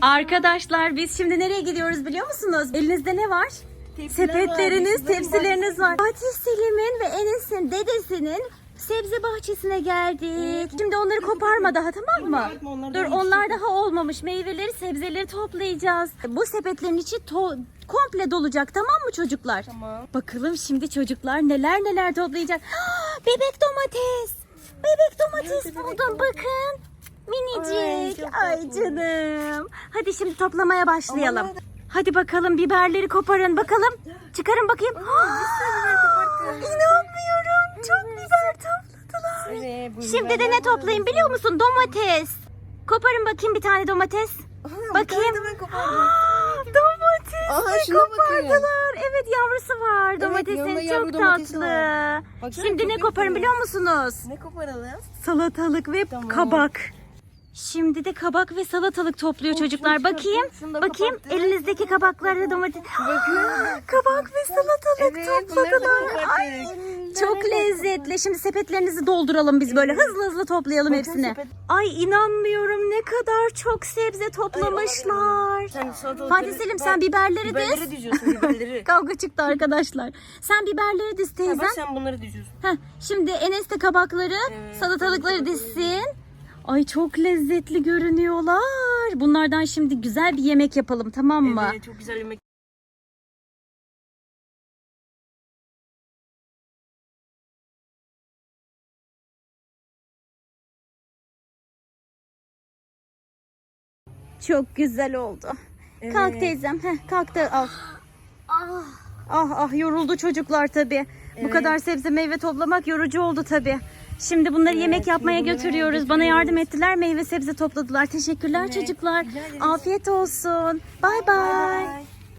Arkadaşlar biz şimdi nereye gidiyoruz biliyor musunuz? Elinizde ne var? Sepetleriniz, tepsileriniz var. Fatih Selim'in ve Enes'in dedesinin sebze bahçesine geldik. Şimdi onları koparma daha tamam mı? Dur onlar daha olmamış. Meyveleri, sebzeleri toplayacağız. Bu sepetlerin içi to- komple dolacak tamam mı çocuklar? Tamam. Bakalım şimdi çocuklar neler neler toplayacak. Bebek domates. Bebek domates buldum bakın. Minicik. Ay, Ay, canım. Hadi şimdi toplamaya başlayalım. Hadi bakalım biberleri koparın bakalım. Çıkarın bakayım. İnanmıyorum. Çok biber topladılar. Şimdi de ne toplayın biliyor musun? Domates. Koparın bakayım bir tane domates. Bakayım. Domates kopardılar. Evet yavrusu var. Domatesin çok tatlı. Şimdi ne koparın biliyor musunuz? Ne koparalım? Salatalık ve kabak. Şimdi de kabak ve salatalık topluyor Oh, çocuklar. Bakayım. Bakayım kapattım. elinizdeki kabaklarla domates. Bakın. kabak ve salatalık Evet, topladılar. Ay, çok lezzetli. Şimdi sepetlerinizi dolduralım biz böyle hızlı hızlı toplayalım Bakın hepsini. sepet- Ay inanmıyorum ne kadar çok sebze toplamışlar. Fatih Selim sen biberleri Biberleri diz. diziyorsun biberleri. Kavga çıktı arkadaşlar. Sen biberleri diz Ha, teyzem. bak sen bunları diziyorsun. Heh, şimdi Enes de kabakları, Evet, salatalıkları salatalıkları dizsin. Ay çok lezzetli görünüyorlar. Bunlardan şimdi güzel bir yemek yapalım tamam mı? Evet çok güzel yemek. Çok güzel oldu. Kalk Evet. teyzem. Heh, kalk da al. Ah ah yoruldu çocuklar tabi. Bu Evet. kadar sebze meyve toplamak yorucu oldu tabi. Şimdi bunları Evet, yemek yapmaya götürüyoruz. Bana yardım ettiler. Meyve sebze topladılar. Teşekkürler Evet, çocuklar. Afiyet olsun. Bay bay.